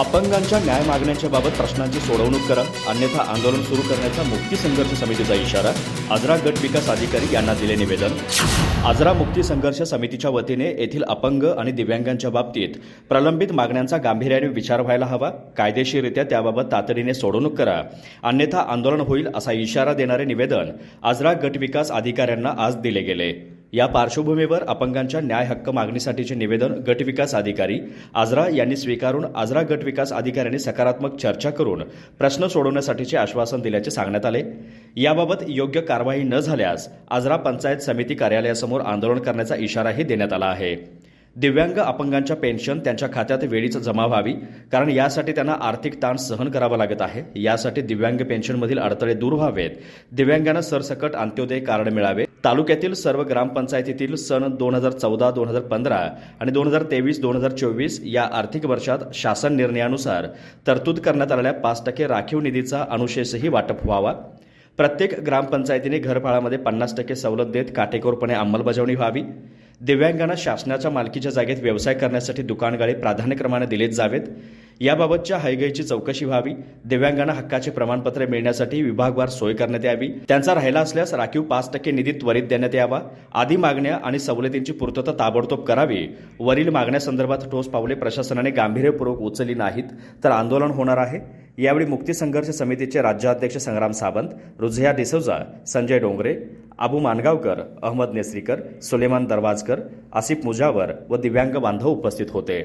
अपंगांच्या न्याय मागण्यांच्या बाबत प्रश्नांची सोडवणूक करा अन्यथा आंदोलन सुरू करण्याचा मुक्ती संघर्ष समितीचा इशारा आजरा गट विकास अधिकारी यांना दिले निवेदन. आजरा मुक्ती संघर्ष समितीच्या वतीने येथील अपंग आणि दिव्यांगांच्या बाबतीत प्रलंबित मागण्यांचा गांभीर्याने विचार व्हायला हवा कायदेशीररित्या त्याबाबत तातडीने सोडवणूक करा. अन्यथा आंदोलन होईल असा इशारा देणारे निवेदन आजरा गट विकास अधिकाऱ्यांना आज दिले गेले. या पार्श्वभूमीवर अपंगांच्या न्याय हक्क मागणीसाठीचे निवेदन गटविकास अधिकारी आजरा यांनी स्वीकारून आजरा गट विकास अधिकाऱ्यांनी सकारात्मक चर्चा करून प्रश्न सोडवण्यासाठीचे आश्वासन दिल्याचे सांगण्यात आले. याबाबत योग्य कारवाई न झाल्यास आजरा पंचायत समिती कार्यालयासमोर आंदोलन करण्याचा इशाराही देण्यात आला आहे. दिव्यांग अपंगांच्या पेन्शन त्यांच्या खात्यात वेळीच जमा व्हावी कारण यासाठी त्यांना आर्थिक ताण सहन करावा लागत आहे. यासाठी दिव्यांग पेन्शनमधील अडथळे दूर व्हावेत. दिव्यांगांना सरसकट अंत्योदय कार्ड मिळावे तालुक्यातील सर्व ग्रामपंचायतीतील सन दोन हजार चौदा दोन हजार पंधरा आणि दोन हजार तेवीस दोन हजार चोवीस या आर्थिक वर्षात शासन निर्णयानुसार तरतूद करण्यात आलेल्या पाच टक्के राखीव निधीचा अनुशेषही वाटप व्हावा. प्रत्येक ग्रामपंचायतीने घरफाळामध्ये पन्नास टक्के सवलत देत काटेकोरपणे अंमलबजावणी व्हावी. दिव्यांगांना शासनाच्या मालकीच्या जागेत व्यवसाय करण्यासाठी दुकानगाळे प्राधान्यक्रमाने दिलेच जावेत. याबाबतच्या हायगईची चौकशी व्हावी दिव्यांगांना हक्काचे प्रमाणपत्रे मिळण्यासाठी विभागवार सोय करण्यात यावी त्यांचा राहिला असल्यास राखीव पाच टक्के निधी त्वरित देण्यात यावा आदी मागण्या आणि सवलतींची पूर्तता ताबडतोब करावी. वरील मागण्यासंदर्भात ठोस पावले प्रशासनाने गांभीर्यपूर्वक उचलली नाहीत तर आंदोलन होणार आहे. यावेळी मुक्ती संघर्ष समितीचे राज्याध्यक्ष संग्राम सावंत रुझया डिसोजा संजय डोंगरे अबू मानगावकर अहमद नेसरीकर सुलेमान दरवाजकर आसिफ मुजावर व दिव्यांग बांधव उपस्थित होते.